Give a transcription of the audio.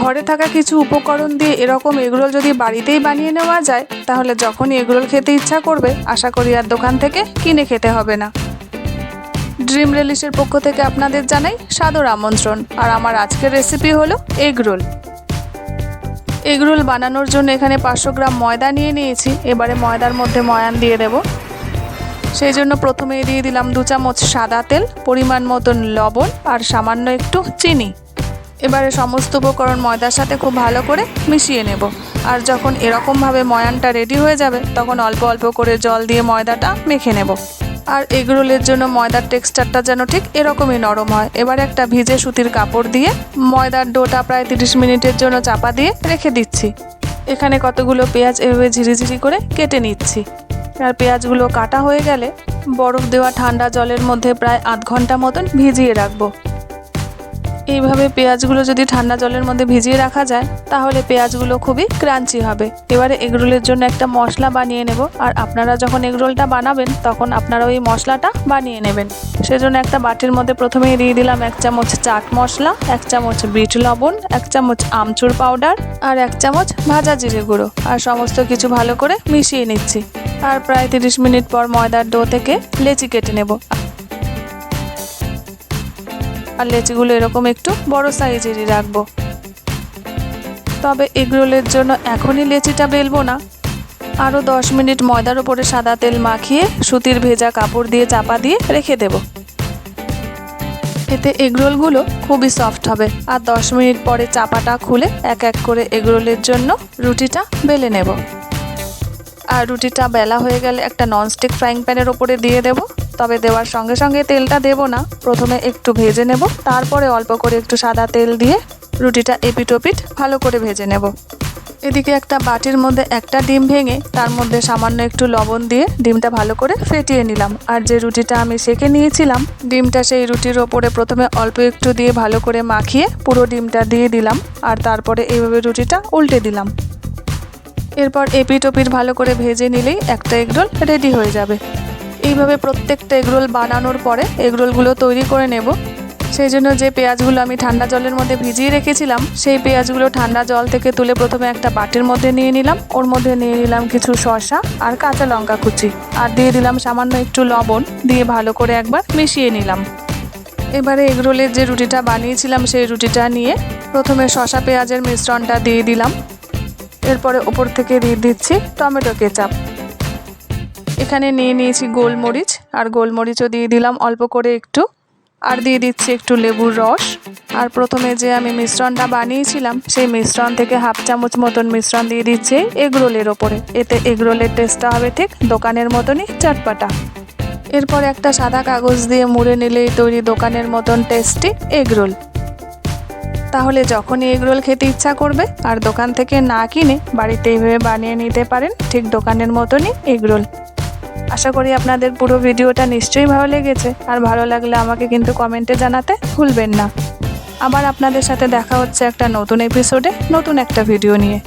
ঘরে থাকা কিছু উপকরণ দিয়ে এরকম এগরোল যদি বাড়িতেই বানিয়ে নেওয়া যায়, তাহলে যখনই এগরোল খেতে ইচ্ছা করবে, আশা করি আর দোকান থেকে কিনে খেতে হবে না। ড্রিম রেলিশের পক্ষ থেকে আপনাদের জানাই সাদর আমন্ত্রণ, আর আমার আজকের রেসিপি হলো এগরোল। এগরোল বানানোর জন্য এখানে পাঁচশো গ্রাম ময়দা নিয়ে নিয়েছি, এবারে ময়দার মধ্যে ময়ান দিয়ে দেব। সেই জন্য প্রথমে দিয়ে দিলাম দু চামচ সাদা তেল, পরিমাণ মতন লবণ, আর সামান্য একটু চিনি। এবারে সমস্ত উপকরণ ময়দার সাথে খুব ভালো করে মিশিয়ে নেব। আর যখন এরকমভাবে ময়ানটা রেডি হয়ে যাবে, তখন অল্প অল্প করে জল দিয়ে ময়দাটা মেখে নেব। আর এগরোলের জন্য ময়দার টেক্সচারটা যেন ঠিক এরকমই নরম হয়। এবার একটা ভিজে সুতির কাপড় দিয়ে ময়দার ডোটা প্রায় তিরিশ মিনিটের জন্য চাপা দিয়ে রেখে দিচ্ছি। এখানে কতগুলো পেঁয়াজ এভাবে ঝিরিঝিরি করে কেটে নিচ্ছি। আর পেঁয়াজগুলো কাটা হয়ে গেলে বরফ দেওয়া ঠান্ডা জলের মধ্যে প্রায় আধ ঘণ্টা মতন ভিজিয়ে রাখব। এইভাবে পেঁয়াজগুলো যদি ঠান্ডা জলের মধ্যে ভিজিয়ে রাখা যায়, তাহলে পেঁয়াজগুলো খুবই ক্রাঞ্চি হবে। এবারে এগরোলের জন্য একটা মশলা বানিয়ে নেব, আর আপনারা যখন এগরোলটা বানাবেন, তখন আপনারা ওই মশলাটা বানিয়ে নেবেন। সেজন্য একটা বাটির মধ্যে প্রথমেই দিয়ে দিলাম এক চামচ চাট মশলা, এক চামচ বিট লবণ, এক চামচ আমচুর পাউডার, আর এক চামচ ভাজা জিরে গুঁড়ো। আর সমস্ত কিছু ভালো করে মিশিয়ে নিচ্ছি। আর প্রায় তিরিশ মিনিট পর ময়দার ডো থেকে লেচি কেটে নেব। আর লেচিগুলো এরকম একটু বড় সাইজেরই রাখব। তবে এগরোলের জন্য এখনই লেচিটা বেলবো না। আরও দশ মিনিট ময়দার ওপরে সাদা তেল মাখিয়ে সুতির ভেজা কাপড় দিয়ে চাপা দিয়ে রেখে দেব। এতে এগরোলগুলো খুবই সফট হবে আর দশ মিনিট পরে চাপাটা খুলে এক এক করে এগরোলের জন্য রুটিটা বেলে নেব। আর রুটিটা বেলা হয়ে গেলে একটা ননস্টিক ফ্রাইং প্যানের ওপরে দিয়ে দেব। তবে দেওয়ার সঙ্গে সঙ্গে তেলটা দেব না। প্রথমে একটু ভেজে নেব, তারপরে অল্প করে একটু সাদা তেল দিয়ে রুটিটা এপিটোপিট ভালো করে ভেজে নেব। এদিকে একটা বাটির মধ্যে একটা ডিম ভেঙে তার মধ্যে সামান্য একটু লবণ দিয়ে ডিমটা ভালো করে ফেটিয়ে নিলাম। আর যে রুটিটা আমি সেকে নিয়েছিলাম, ডিমটা সেই রুটির ওপরে প্রথমে অল্প একটু দিয়ে ভালো করে মাখিয়ে পুরো ডিমটা দিয়ে দিলাম আর তারপরে এইভাবে রুটিটা উল্টে দিলাম। এরপর এপিট ওপিট ভালো করে ভেজে নিলেই একটা এগরোল রেডি হয়ে যাবে। এইভাবে প্রত্যেকটা এগরোল বানানোর পরে এগরোলগুলো তৈরি করে নেব। সেই জন্য যে পেঁয়াজগুলো আমি ঠান্ডা জলের মধ্যে ভিজিয়ে রেখেছিলাম, সেই পেঁয়াজগুলো ঠান্ডা জল থেকে তুলে প্রথমে একটা বাটির মধ্যে নিয়ে নিলাম। ওর মধ্যে নিয়ে নিলাম কিছু শসা আর কাঁচা লঙ্কা কুচি। আর দিয়ে দিলাম সামান্য একটু লবণ, দিয়ে ভালো করে একবার মিশিয়ে নিলাম। এবারে এগরোলের যে রুটিটা বানিয়েছিলাম, সেই রুটিটা নিয়ে প্রথমে শসা পেঁয়াজের মিশ্রণটা দিয়ে দিলাম। এরপরে ওপর থেকে দিয়ে দিচ্ছি টমেটো কেচাপ। এখানে নিয়ে নিয়েছি গোলমরিচ, আর গোলমরিচও দিয়ে দিলাম অল্প করে একটু। আর দিয়ে দিচ্ছি একটু লেবুর রস। আর প্রথমে যে আমি মিশ্রণটা বানিয়েছিলাম, সেই মিশ্রণ থেকে হাফ চামচ মতন মিশ্রণ দিয়ে দিচ্ছি এগরোলের ওপরে। এতে এগরোলের টেস্টটা হবে ঠিক দোকানের মতনই চটপাটা। এরপর একটা সাদা কাগজ দিয়ে মুড়ে নিলেই তৈরি দোকানের মতন টেস্টি এগরোল। তাহলে যখনই এগরোল খেতে ইচ্ছা করবে, আর দোকান থেকে না কিনে বাড়িতে এইভাবে বানিয়ে নিতে পারেন ঠিক দোকানের মতনই এগরোল। আশা করি আপনাদের পুরো ভিডিওটা নিশ্চয়ই ভালো লেগেছে। আর ভালো লাগলে আমাকে কিন্তু কমেন্টে জানাতে ভুলবেন না। আবার আপনাদের সাথে দেখা হচ্ছে একটা নতুন এপিসোডে নতুন একটা ভিডিও নিয়ে।